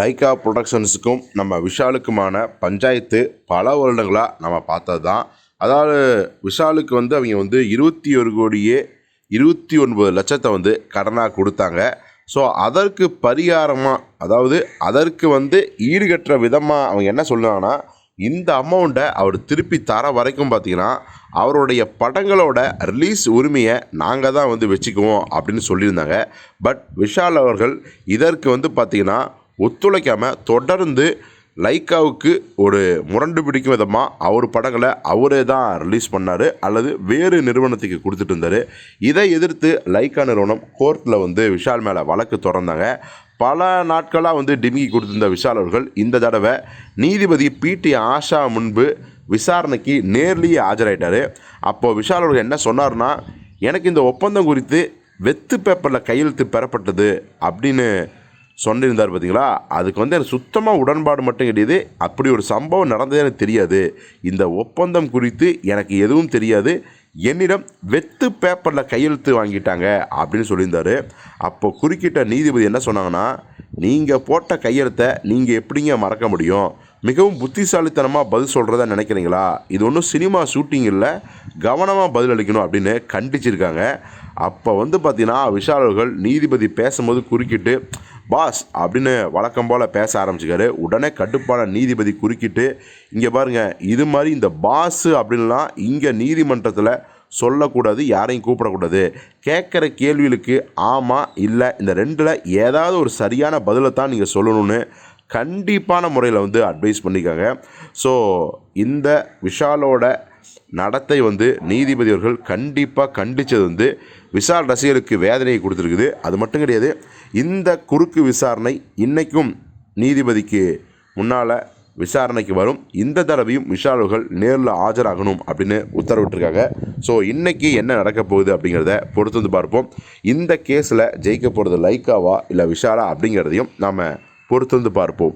Lyca ப்ரொடக்ஷன்ஸுக்கும் நம்ம விஷாலுக்குமான பஞ்சாயத்து பல வருடங்களாக நம்ம பார்த்தது தான் அதாவது விஷாலுக்கு வந்து அவங்க வந்து இருபத்தி ஒரு கோடியே இருபத்தி ஒன்பது லட்சத்தை வந்து கடனாக கொடுத்தாங்க. ஸோ அதற்கு பரிகாரமாக அதாவது அதற்கு வந்து ஈடுகட்டுற விதமாக அவங்க என்ன சொல்லுவாங்கன்னா இந்த அமௌண்ட்டை அவர் திருப்பி தர வரைக்கும் பார்த்தீங்கன்னா அவருடைய படங்களோட ரிலீஸ் உரிமையை நாங்கள் தான் வந்து வச்சுக்குவோம் அப்படின்னு சொல்லியிருந்தாங்க. பட் விஷால் அவர்கள் இதற்கு வந்து பார்த்திங்கன்னா ஒத்துழைக்காமல் தொடர்ந்து லைக்காவுக்கு ஒரு முரண்டு பிடிக்கும் விதமாக அவர் படங்களை அவரே தான் ரிலீஸ் பண்ணார் அல்லது வேறு நிறுவனத்துக்கு கொடுத்துட்டு இருந்தார். இதை எதிர்த்து லைக்கா நிறுவனம் கோர்ட்டில் வந்து விஷால் மேலே வழக்கு தொடர்ந்தாங்க. பல நாட்களாக வந்து டிமிக்கி கொடுத்திருந்த விஷால் அவர்கள் இந்த தடவை நீதிபதி பிடி ஆஷா முன்பு விசாரணைக்கு நேர்லேயே ஆஜராயிட்டார். அப்போது விஷால் அவர்கள் என்ன சொன்னார்னா எனக்கு இந்த ஒப்பந்தம் குறித்து வெத்து பேப்பரில் கையெழுத்து பெறப்பட்டது அப்படின்னு சொல்லியிருந்தார் பார்த்தீங்களா? அதுக்கு வந்து எனக்கு சுத்தமாக உடன்பாடு மட்டும் கிடையாது. அப்படி ஒரு சம்பவம் நடந்ததே எனக்கு தெரியாது. இந்த ஒப்பந்தம் குறித்து எனக்கு எதுவும் தெரியாது. என்னிடம் வெத்து பேப்பரில் கையெழுத்து வாங்கிட்டாங்க அப்படின்னு சொல்லியிருந்தார். அப்போ குறுக்கிட்ட நீதிபதி என்ன சொன்னாங்கன்னா நீங்கள் போட்ட கையெழுத்தை நீங்கள் எப்படிங்க மறக்க முடியும்? மிகவும் புத்திசாலித்தனமாக பதில் சொல்கிறதா நினைக்கிறீங்களா? இது ஒன்றும் சினிமா ஷூட்டிங் இல்லை. கவனமாக பதில் அளிக்கணும் அப்படின்னு கண்டிச்சிருக்காங்க. அப்போ வந்து பார்த்தீங்கன்னா விஷால் அவர்கள் நீதிபதி பேசும்போது குறுக்கிட்டு பாஸ் அப்படின்னு வழக்கம் போல் பேச ஆரம்பிச்சுக்காரு. உடனே கட்டுப்பான நீதிபதி குறுக்கிட்டு இங்கே பாருங்கள் இது மாதிரி இந்த பாஸு அப்படின்லாம் இங்கே நீதிமன்றத்தில் சொல்லக்கூடாது யாரையும் கூப்பிடக்கூடாது. கேட்குற கேள்விகளுக்கு ஆமாம் இல்லை இந்த ரெண்டில் ஏதாவது ஒரு சரியான பதிலை தான் நீங்கள் சொல்லணும்னு கண்டிப்பான முறையில் வந்து அட்வைஸ் பண்ணிக்காங்க. ஸோ இந்த விஷாலோட நடத்தை வந்து நீதிபதி அவர்கள் கண்டிப்பாக கண்டித்தது வந்து விஷால் ரசிகருக்கு வேதனையை கொடுத்துருக்குது. அது மட்டும் கிடையாது இந்த குறுக்கு விசாரணை இன்றைக்கும் நீதிபதிக்கு முன்னால் விசாரணைக்கு வரும். இந்த தடவையும் விஷால் அவர்கள் நேரில் ஆஜராகணும் அப்படின்னு உத்தரவிட்டிருக்காங்க. ஸோ இன்றைக்கி என்ன நடக்க போகுது அப்படிங்கிறத பொறுத்து வந்து பார்ப்போம். இந்த கேஸில் ஜெயிக்க போகிறது லைக்காவா இல்லை விஷாலா அப்படிங்கிறதையும் நாம் பொறுத்து வந்து பார்ப்போம்.